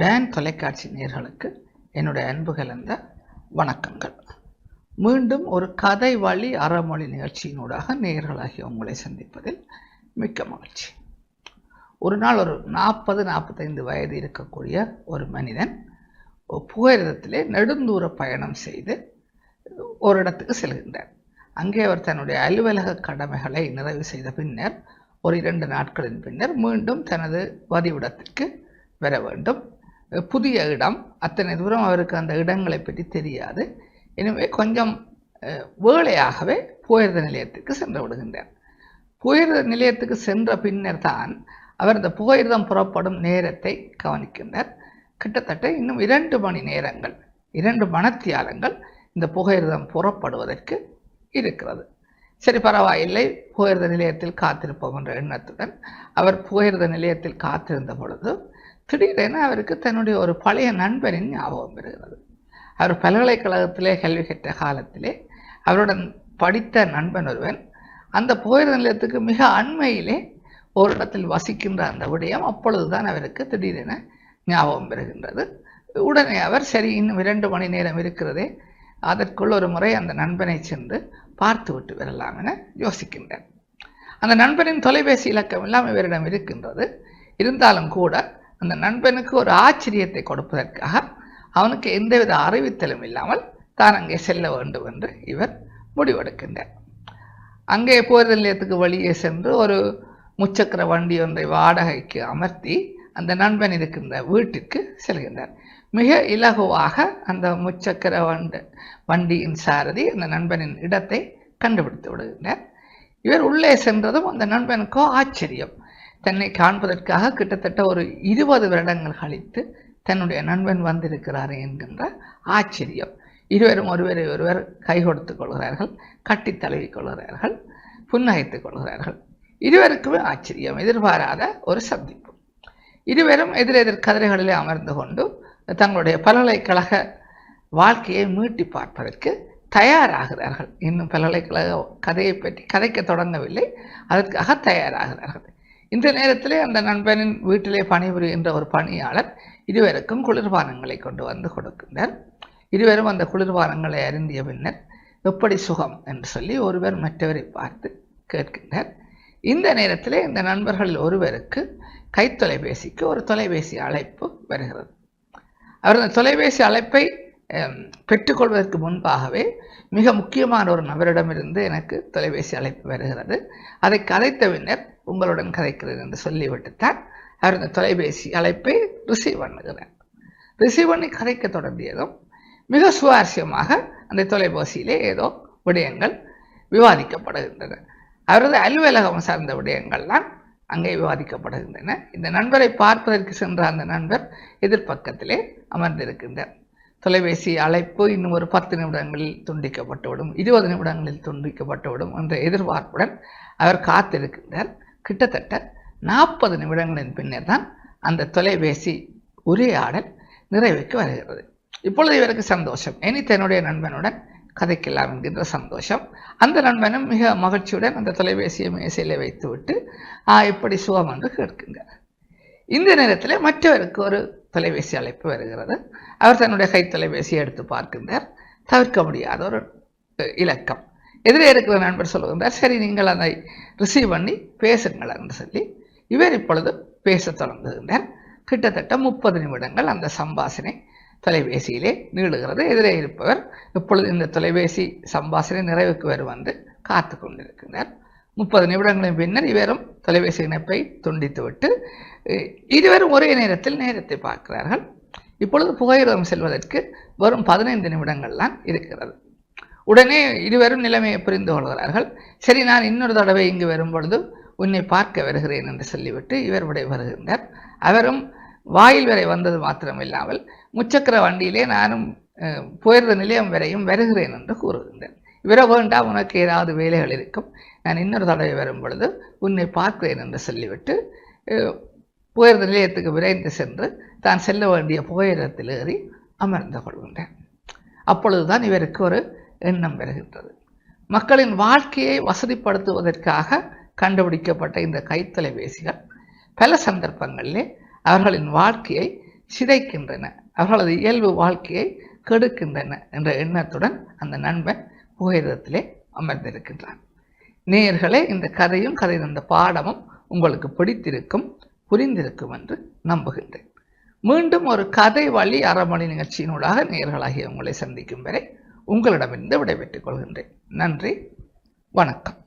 Tan தொலைக்காட்சி நேர்களுக்கு என்னுடைய அன்பு கலந்த வணக்கங்கள். மீண்டும் ஒரு கதை வழி அறமொழி நிகழ்ச்சியினூடாக நேர்களாகிய உங்களை சந்திப்பதில் மிக்க மகிழ்ச்சி. ஒரு நாள் ஒரு நாற்பது நாற்பத்தைந்து வயது இருக்கக்கூடிய ஒரு மனிதன் புகையிரதத்திலே நெடுந்தூர பயணம் செய்து ஒரு இடத்துக்கு செல்கின்றார் அங்கே அவர் தன்னுடைய அலுவலக கடமைகளை நிறைவு செய்த பின்னர் ஒரு இரண்டு நாட்களின் பின்னர் மீண்டும் தனது வதிவிடத்திற்கு வர வேண்டும். புதிய இடம். அத்தனை தூரம் அவருக்கு அந்த இடங்களை பற்றி தெரியாது. எனவே கொஞ்சம் வேளையாகவே புயர்த நிலையத்துக்கு சென்று விடுகின்றார். புயர்த நிலையத்துக்கு சென்ற பின்னர் தான் அவர் இந்த புகையிரதம் புறப்படும் நேரத்தை கவனிக்கின்றார். கிட்டத்தட்ட இன்னும் இரண்டு மணி நேரங்கள் இரண்டு மணத்தியாலங்கள் இந்த புகையிரதம் புறப்படுவதற்கு இருக்கிறது. சரி பரவாயில்லை. புகையிரத நிலையத்தில் காத்திருப்போம் என்ற எண்ணத்துடன் அவர் புகையிரத நிலையத்தில் காத்திருந்த பொழுது திடீரென அவருக்கு தன்னுடைய ஒரு பழைய நண்பரின் ஞாபகம் பெறுகிறது அவர் பல்கலைக்கழகத்திலே கல்வி கற்ற காலத்திலே அவருடன் படித்த நண்பன் ஒருவன் அந்த போயிருந்த நிலையத்துக்கு மிக அண்மையிலே ஒரு இடத்தில் வசிக்கின்ற அந்த விடயம் அப்பொழுதுதான் அவருக்கு திடீரென ஞாபகம் பெறுகின்றது உடனே அவர் சரி இன்னும் இரண்டு மணி நேரம் இருக்கிறதே அதற்குள் ஒரு முறை அந்த நண்பனை சென்று பார்த்து விட்டு வரலாம் என யோசிக்கின்றார் அந்த நண்பனின் தொலைபேசி இலக்கம் எல்லாம் இவரிடம் இருக்கின்றது. இருந்தாலும் கூட அந்த நண்பனுக்கு ஒரு ஆச்சரியத்தை கொடுப்பதற்காக அவனுக்கு எந்தவித அறிவித்தலும் இல்லாமல் தான் அங்கே செல்ல வேண்டும் என்று இவர் முடிவெடுக்கின்றார். அங்கே போர் நிலையத்துக்கு வெளியே சென்று ஒரு முச்சக்கர வண்டி ஒன்றை வாடகைக்கு அமர்த்தி அந்த நண்பன் இருக்கின்ற வீட்டிற்கு செல்கின்றார். மிக இலகுவாக அந்த முச்சக்கர வண்டு வண்டியின் சாரதி அந்த நண்பனின் இடத்தை கண்டுபிடித்து விடுகின்றார். இவர் உள்ளே சென்றதும் அந்த நண்பனுக்கோ ஆச்சரியம். தன்னை காண்பதற்காக கிட்டத்தட்ட ஒரு இருபது வருடங்கள் கழித்து தன்னுடைய நண்பன் வந்திருக்கிறார் என்கின்ற ஆச்சரியம். இருவரும் ஒருவரை ஒருவர் கை கொடுத்துக் கொள்கிறார்கள் கட்டி தழுவிக் கொள்கிறார்கள் புன்னகைத்துக் கொள்கிறார்கள். இருவருக்குமே ஆச்சரியம் எதிர்பாராத ஒரு சந்திப்பு. இருவரும் எதிரெதிர் கதிரைகளிலே அமர்ந்து கொண்டு தங்களுடைய பல்கலைக்கழக வாழ்க்கையை மீட்டி பார்ப்பதற்கு தயாராகிறார்கள். இன்னும் பல்கலைக்கழக கதையை பற்றி கதைக்க தொடங்கவில்லை அதற்காக தயாராகிறார்கள். இந்த நேரத்திலே அந்த நண்பனின் வீட்டிலே பணிபுரிகின்ற ஒரு பணியாளர் இருவருக்கும் குளிர்பானங்களை கொண்டு வந்து கொடுக்கின்றார். இருவரும் அந்த குளிர்பானங்களை அருந்திய பின்னர் எப்படி சுகம்? என்று சொல்லி ஒருவர் மற்றவரை பார்த்து கேட்கின்றார். இந்த நேரத்திலே இந்த நண்பர்களில் ஒருவருக்கு கைத்தொலைபேசிக்கு ஒரு தொலைபேசி அழைப்பு வருகிறது. அவர் அந்த தொலைபேசி அழைப்பை பெற்றுக்கொள்வதற்கு முன்பாகவே மிக முக்கியமான ஒரு நபரிடமிருந்து எனக்கு தொலைபேசி அழைப்பு வருகிறது. அதை கதைத்த பின்னர் உங்களுடன் கதைக்கிறேன் என்று சொல்லிவிட்டுத்தான் அவர் இந்த தொலைபேசி அழைப்பை ரிசீவ் பண்ணுகிறார் ரிசீவ் பண்ணி கதைக்க தொடங்கியதும் மிக சுவாரஸ்யமாக அந்த தொலைபேசியிலே ஏதோ விடயங்கள் விவாதிக்கப்படுகின்றன. அவரது அலுவலகம் சார்ந்த விடயங்கள்லாம் அங்கே விவாதிக்கப்படுகின்றன. இந்த நண்பரை பார்ப்பதற்கு சென்ற அந்த நண்பர் எதிர்ப்பக்கத்திலே அமர்ந்திருக்கின்றார். தொலைபேசி அழைப்பு இன்னும் ஒரு பத்து நிமிடங்களில் துண்டிக்கப்பட்டுவிடும் இருபது நிமிடங்களில் துண்டிக்கப்பட்டுவிடும் என்ற எதிர்பார்ப்புடன் அவர் காத்திருக்கின்றார். கிட்டத்தட்ட நாற்பது நிமிடங்களின் பின்னர் தான் அந்த தொலைபேசி உரையாடல் நிறைவுக்கு வருகிறது. இப்பொழுது இவருக்கு சந்தோஷம். இனி தன்னுடைய நண்பனுடன் கதைக்கலாம் என்கின்ற சந்தோஷம். அந்த நண்பனும் மிக மகிழ்ச்சியுடன் அந்த தொலைபேசியை மேசையில் வைத்துவிட்டு ஆ சுகம் என்று கேட்கின்றார். இந்த நேரத்தில் மற்றவருக்கு ஒரு தொலைபேசி அழைப்பு வருகிறது. அவர் தன்னுடைய கை தொலைபேசியை எடுத்து பார்க்கின்றார். தவிர்க்க முடியாத ஒரு இலக்கம். எதிரே இருக்கிற நண்பர் சொல்லுகின்றார் சரி நீங்கள் அதை ரிசீவ் பண்ணி பேசுங்கள் என்று சொல்லி இவர் இப்பொழுது பேச தொடங்குகின்றார். கிட்டத்தட்ட முப்பது நிமிடங்கள் அந்த சம்பாசனை தொலைபேசியிலே நீளுகிறது. எதிரே இருப்பவர் இப்பொழுது இந்த தொலைபேசி சம்பாசனை நிறைவுக்கு வரும் வந்து காத்து கொண்டிருக்கின்றார். முப்பது நிமிடங்களின் பின்னர் இவரும் தொலைபேசி இணைப்பை துண்டித்துவிட்டு இருவரும் ஒரே நேரத்தில் நேரத்தை பார்க்கிறார்கள். இப்பொழுது புகையிரதம் செல்வதற்கு வரும் பதினைந்து நிமிடங்கள் தான் இருக்கிறது. உடனே இருவரும் நிலைமையை புரிந்து கொள்கிறார்கள். சரி நான் இன்னொரு தடவை இங்கு வரும் பொழுது உன்னை பார்க்க வருகிறேன் என்று சொல்லிவிட்டு இவர் விடை வருகின்றார். அவரும் வாயில் வரை வந்தது மாத்திரமில்லாமல் முச்சக்கர வண்டியிலே நானும் போயிருந்த நிலையம் வரையும் வருகிறேன் என்று கூறுகின்றேன் இவர உனக்கு ஏதாவது வேலைகள் இருக்கும். நான் இன்னொரு தடவை வரும் பொழுது உன்னை பார்க்கிறேன் என்று சொல்லிவிட்டு புயர்ந்த நிலையத்துக்கு விரைந்து சென்று தான் செல்ல வேண்டிய புகையிரத்தில் ஏறி அமர்ந்து கொள்கின்றேன். அப்பொழுதுதான் இவருக்கு ஒரு எண்ணம் வருகின்றது. மக்களின் வாழ்க்கையை வசதிப்படுத்துவதற்காக கண்டுபிடிக்கப்பட்ட இந்த கைத்தொலைபேசிகள் பல சந்தர்ப்பங்களிலே அவர்களின் வாழ்க்கையை சிதைக்கின்றன. அவர்களது இயல்பு வாழ்க்கையை கெடுக்கின்றன என்ற எண்ணத்துடன் அந்த நண்பன் புகையிரத்திலே அமர்ந்திருக்கின்றான் நேயர்களே இந்த கதையும் கதை தந்த பாடமும் உங்களுக்கு பிடித்திருக்கும் புரிந்திருக்கும் என்று நம்புகின்றேன். மீண்டும் ஒரு கதை வழி அறமொழி நிகழ்ச்சியினூடாக நேர்களாகிய உங்களை சந்திக்கும் வரை உங்களிடமிருந்து விடைபெற்றுக் கொள்கின்றேன். நன்றி வணக்கம்.